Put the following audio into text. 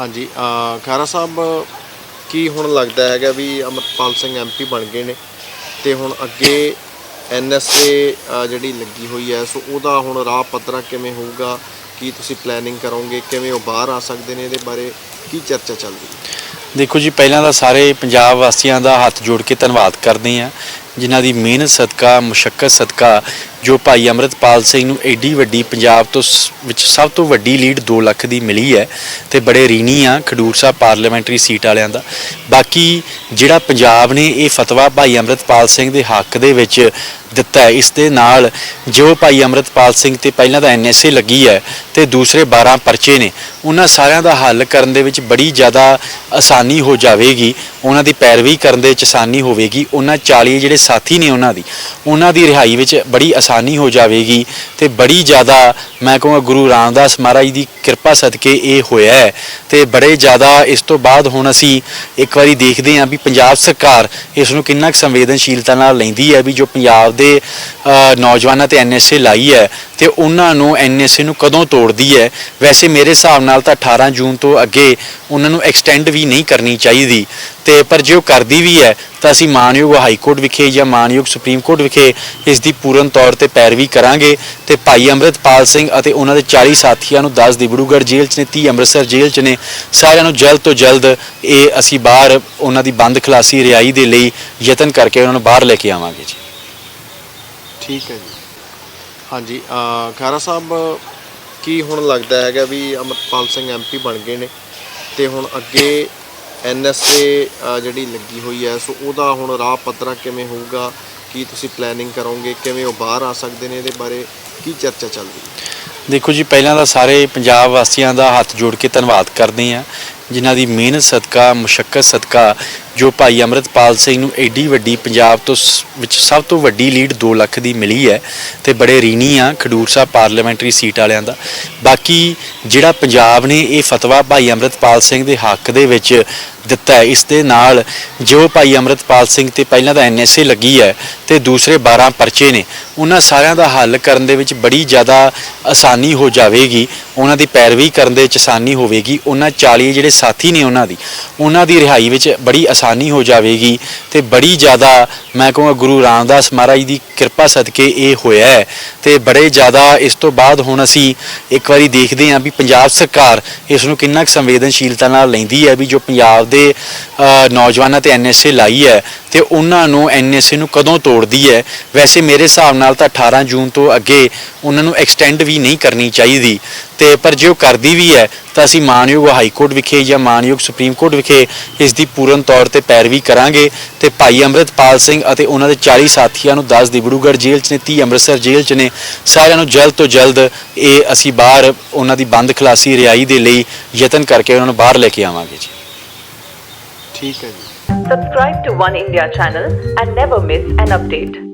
ਹਾਂਜੀ, ਅਹ, ਖਹਿਰਾ ਸਾਹਿਬ, ਕੀ ਹੁਣ ਲੱਗਦਾ ਹੈਗਾ ਵੀ ਅਮਰਪਾਲ ਸਿੰਘ ਐਮਪੀ ਬਣ ਗਏ ਨੇ ਤੇ ਹੁਣ ਅੱਗੇ ਐਨਐਸਏ ਜਿਹੜੀ ਲੱਗੀ ਹੋਈ ਹੈ, ਸੋ ਉਹਦਾ ਹੁਣ ਰਾਹ ਪੱਧਰਾ ਕਿਵੇਂ ਹੋਊਗਾ? ਕੀ ਤੁਸੀਂ ਪਲੈਨਿੰਗ ਕਰੋਗੇ? ਕਿਵੇਂ ਉਹ ਬਾਹਰ ਆ ਸਕਦੇ ਨੇ ਇਹਦੇ ਬਾਰੇ? ਕੀ ਚਰਚਾ ਚੱਲਦੀ ਹੈ? ਦੇਖੋ ਜੀ, ਪਹਿਲਾਂ ਤਾਂ ਸਾਰੇ ਪੰਜਾਬ ਵਾਸੀਆਂ ਦਾ ਹੱਥ ਜੋੜ ਕੇ ਧੰਨਵਾਦ ਕਰਦੇ ਹਾਂ। ਜਿਨ੍ਹਾਂ ਦੀ ਮਿਹਨਤ ਸਦਕਾ ਮੁਸ਼ਕਲ ਸਦਕਾ, ਜੋ ਭਾਈ ਅਮਰਤਪਾਲ ਸਿੰਘ ਨੂੰ ਐਡੀ ਵੱਡੀ ਪੰਜਾਬ ਤੋਂ ਸ- ਵਿੱਚ ਸਭ ਤੋਂ ਵੱਡੀ ਲੀਡ 2 ਲੱਖ ਦੀ ਮਿਲੀ ਹੈ ਤੇ ਬੜੇ ਰੀਣੀ ਆ ਖਡੂਰ ਸਾਹਿਬ ਪਾਰਲੀਮੈਂਟਰੀ ਸੀਟ ਵਾਲਿਆਂ ਦਾ। ਬਾਕੀ ਜਿਹੜਾ ਪੰਜਾਬ ਨੇ ਇਹ ਫਤਵਾ ਭਾਈ ਅਮਰਤਪਾਲ ਸਿੰਘ ਦੇ ਹੱਕ ਦੇ ਵਿੱਚ ਦਿੱਤਾ ਹੈ, ਇਸ ਦੇ ਨਾਲ ਜੋ ਭਾਈ ਅਮਰਤਪਾਲ ਸਿੰਘ ਤੇ ਪਹਿਲਾਂ ਤਾਂ ਐਨਐਸਏ ਲੱਗੀ ਹੈ ਤੇ ਦੂਸਰੇ 12 ਪਰਚੇ ਨੇ, ਉਹਨਾਂ ਸਾਰਿਆਂ ਦਾ ਹੱਲ ਕਰਨ ਦੇ ਵਿੱਚ ਬੜੀ ਜ਼ਿਆਦਾ ਆਸਾਨੀ ਹੋ ਜਾਵੇਗੀ, ਉਹਨਾਂ ਦੀ ਪੈਰਵੀ ਕਰਨ ਦੇ ਵਿੱਚ ਆਸਾਨੀ ਹੋਵੇਗੀ, ਉਹਨਾਂ 40 ਜਿਹੜੇ ਸਾਥੀ ਨੇ ਉਹਨਾਂ ਦੀ। ਉਹਨਾਂ ਦੀ ਰਿਹਾਈ ਵਿੱਚ ਬੜੀ ਆਸਾਨੀ ਹੋ ਜਾਵੇਗੀ ਤੇ ਬੜੀ ਜ਼ਿਆਦਾ ਮੈਂ ਕਹਾਂਗਾ ਗੁਰੂ ਰਾਮਦਾਸ ਮਹਾਰਾਜ ਦੀ ਕਿਰਪਾ ਸਦਕੇ ਇਹ ਹੋਇਆ ਹੈ। ਤੇ ਬੜੇ ਜ਼ਿਆਦਾ ਇਸ ਤੋਂ ਬਾਅਦ ਹੁਣ ਅਸੀਂ ਇੱਕ ਵਾਰੀ ਦੇਖਦੇ ਹਾਂ ਵੀ ਪੰਜਾਬ ਸਰਕਾਰ ਇਸ ਨੂੰ ਕਿੰਨਾ ਕੁ ਸੰਵੇਦਨਸ਼ੀਲਤਾ ਨਾਲ ਲੈਂਦੀ ਹੈ ਵੀ ਜੋ ਪੰਜਾਬ ਦੇ ਅ, ਨੌਜਵਾਨਾਂ ਤੇ ਐਨਐਸਏ ਲਾਈ ਹੈ ਤੇ ਉਹਨਾਂ ਨੂੰ ਐਨਐਸਏ ਨੂੰ ਕਦੋਂ ਤੋੜਦੀ ਹੈ। ਵੈਸੇ ਮੇਰੇ ਹਿਸਾਬ ਨਾਲ ਤਾਂ 18 ਜੂਨ ਤੋਂ ਅੱਗੇ ਉਹਨਾਂ ਨੂੰ ਐਕਸਟੈਂਡ ਵੀ ਨਹੀਂ ਕਰਨੀ ਚਾਹੀਦੀ। ਤੇ ਪਰ ਜੇ ਉਹ ਕਰਦੀ ਵੀ ਹੈ ਤਾਂ ਅਸੀਂ ਮਾਨਯੋਗ ਹਾਈ ਕੋਰਟ ਵਿਖੇ ਜਾਂ ਮਾਨਯੋਗ ਸੁਪਰੀਮ ਕੋਰਟ ਵਿਖੇ ਇਸ ਦੀ ਪੂਰਨ ਤੌਰ ਤੇ ਪੈਰਵੀ ਕਰਾਂਗੇ ਤੇ ਭਾਈ ਅੰਮ੍ਰਿਤਪਾਲ ਸਿੰਘ ਅਤੇ ਉਹਨਾਂ ਦੇ 40 ਸਾਥੀਆਂ ਨੂੰ 10 ਦਿਬੜੂਗੜ੍ਹ ਜੇਲ੍ਹ 'ਚ ਨੇ 30 ਅੰਮ੍ਰਿਤਸਰ ਜੇਲ੍ਹ 'ਚ ਨੇ, ਸਾਰਿਆਂ ਨੂੰ ਜਲਦ ਤੋਂ ਜਲਦ ਇਹ ਅਸੀਂ ਬਾਹਰ ਉਹਨਾਂ ਦੀ ਬੰਦ ਖਲਾਸੀ ਰਿਹਾਈ ਦੇ ਲਈ ਯਤਨ ਕਰਕੇ ਉਹਨਾਂ ਨੂੰ ਬਾਹਰ ਲੈ ਕੇ ਆਵਾਂਗੇ ਜੀ। ਠੀਕ ਹੈ ਜੀ। ਹਾਂਜੀ ਅਹ ਖਹਿਰਾ ਸਾਹਿਬ, ਕੀ ਹੁਣ ਲੱਗਦਾ ਹੈਗਾ ਵੀ ਅਮਰਪਾਲ ਸਿੰਘ ਐਮਪੀ ਬਣ ਗਏ ਨੇ ਤੇ ਹੁਣ ਅੱਗੇ ਐਨਐਸਏ ਜਿਹੜੀ ਲੱਗੀ ਹੋਈ ਹੈ, ਸੋ ਉਹਦਾ ਹੁਣ ਰਾਹ ਪੱਧਰਾ ਕਿਵੇਂ ਹੋਊਗਾ? ਕੀ ਤੁਸੀਂ ਪਲੈਨਿੰਗ ਕਰੋਗੇ? ਕਿਵੇਂ ਉਹ ਬਾਹਰ ਆ ਸਕਦੇ ਨੇ ਇਹਦੇ ਬਾਰੇ? ਕੀ ਚਰਚਾ ਚੱਲ ਰਹੀ ਹੈ? ਦੇਖੋ ਜੀ, ਪਹਿਲਾਂ ਤਾਂ ਸਾਰੇ ਪੰਜਾਬ ਵਾਸੀਆਂ ਦਾ ਹੱਥ ਜੋੜ ਕੇ ਧੰਨਵਾਦ ਕਰਦੇ ਹਾਂ। ਜਿਨ੍ਹਾਂ ਦੀ ਮਿਹਨਤ ਸਦਕਾ ਮੁਸ਼ਕਲ ਸਦਕਾ, ਜੋ ਭਾਈ ਅਮਰਤਪਾਲ ਸਿੰਘ ਨੂੰ ਐਡੀ ਵੱਡੀ ਪੰਜਾਬ ਤੋਂ ਸ- ਵਿੱਚ ਸਭ ਤੋਂ ਵੱਡੀ ਲੀਡ 2 ਲੱਖ ਦੀ ਮਿਲੀ ਹੈ ਤੇ ਬੜੇ ਰੀਣੀ ਆ, ਖਡੂਰ ਸਾਹਿਬ ਪਾਰਲੀਮੈਂਟਰੀ ਸੀਟ ਵਾਲਿਆਂ ਦਾ। ਬਾਕੀ ਜਿਹੜਾ ਪੰਜਾਬ ਨੇ ਇਹ ਫਤਵਾ ਭਾਈ ਅਮਰਤਪਾਲ ਸਿੰਘ ਦੇ ਹੱਕ ਦੇ ਵਿੱਚ ਦਿੱਤਾ ਹੈ, ਇਸ ਦੇ ਨਾਲ ਜੋ ਭਾਈ ਅਮਰਤਪਾਲ ਸਿੰਘ ਤੇ ਪਹਿਲਾਂ ਤਾਂ ਐਨਐਸਏ ਲੱਗੀ ਹੈ ਤੇ ਦੂਸਰੇ 12 ਪਰਚੇ ਨੇ, ਉਹਨਾਂ ਸਾਰਿਆਂ ਦਾ ਹੱਲ ਕਰਨ ਦੇ ਵਿੱਚ ਬੜੀ ਜ਼ਿਆਦਾ ਆਸਾਨੀ ਹੋ ਜਾਵੇਗੀ, ਉਹਨਾਂ ਦੀ ਪੈਰਵੀ ਕਰਨ ਦੇ ਵਿੱਚ ਆਸਾਨੀ ਹੋਵੇਗੀ, ਉਹਨਾਂ 40 ਜਿਹੜੇ ਸਾਥੀ ਨੇ ਉਹਨਾਂ ਦੀ। ਉਹਨਾਂ ਦੀ ਰਿਹਾਈ ਵਿੱਚ ਬੜੀ ਆਸਾਨੀ ਹੋ ਜਾਵੇਗੀ ਤੇ ਬੜੀ ਜ਼ਿਆਦਾ ਮੈਂ ਕਹਾਂਗਾ ਗੁਰੂ ਰਾਮਦਾਸ ਮਹਾਰਾਜ ਦੀ ਕਿਰਪਾ ਸਦਕੇ ਇਹ ਹੋਇਆ ਹੈ। ਤੇ ਬੜੇ ਜ਼ਿਆਦਾ ਇਸ ਤੋਂ ਬਾਅਦ ਹੁਣ ਅਸੀਂ ਇੱਕ ਵਾਰੀ ਦੇਖਦੇ ਹਾਂ ਵੀ ਪੰਜਾਬ ਸਰਕਾਰ ਇਸ ਨੂੰ ਕਿੰਨਾ ਕੁ ਸੰਵੇਦਨਸ਼ੀਲਤਾ ਨਾਲ ਲੈਂਦੀ ਹੈ ਵੀ ਜੋ ਪੰਜਾਬ ਦੇ ਨੌਜਵਾਨਾਂ ਤੇ ਐਨਐਸਏ ਲਾਈ ਹੈ ਤੇ ਉਹਨਾਂ ਨੂੰ ਐਨਐਸਏ ਨੂੰ ਕਦੋਂ ਤੋੜਦੀ ਹੈ। ਵੈਸੇ ਮੇਰੇ ਹਿਸਾਬ ਨਾਲ ਤਾਂ 18 ਜੂਨ ਤੋਂ ਅੱਗੇ ਉਹਨਾਂ ਨੂੰ ਐਕਸਟੈਂਡ ਵੀ ਨਹੀਂ ਕਰਨੀ ਚਾਹੀਦੀ। ਤੇ ਪਰ ਜੇ ਉਹ ਕਰਦੀ ਵੀ ਹੈ ਤਾਂ ਅਸੀਂ ਮਾਨਯੋਗ ਹਾਈ ਕੋਰਟ ਵਿਖੇ ਜਾਂ ਮਾਨਯੋਗ ਸੁਪਰੀਮ ਕੋਰਟ ਵਿਖੇ ਇਸ ਦੀ ਪੂਰਨ ਤੌਰ ਤੇ ਪੈਰਵੀ ਕਰਾਂਗੇ ਤੇ ਭਾਈ ਅੰਮ੍ਰਿਤਪਾਲ ਸਿੰਘ ਅਤੇ ਉਹਨਾਂ ਦੇ 40 ਸਾਥੀਆਂ ਨੂੰ 10 ਦਿਬੜੂਗੜ੍ਹ ਜੇਲ੍ਹ 'ਚ ਨੇ 30 ਅੰਮ੍ਰਿਤਸਰ ਜੇਲ੍ਹ 'ਚ ਨੇ ਸਾਰਿਆਂ ਨੂੰ ਜਲਦ ਤੋਂ ਜਲਦ ਇਹ ਅਸੀਂ ਬਾਹਰ ਉਹਨਾਂ ਦੀ ਬੰਦ ਖਲਾਸੀ ਰਿਹਾਈ ਦੇ ਲਈ ਯਤਨ ਕਰਕੇ ਉਹਨਾਂ ਨੂੰ ਬਾਹਰ ਲੈ ਕੇ ਆਵਾਂਗੇ ਜੀ ਠੀਕ ਹੈ ਜੀ Subscribe to One India channel and never miss an update.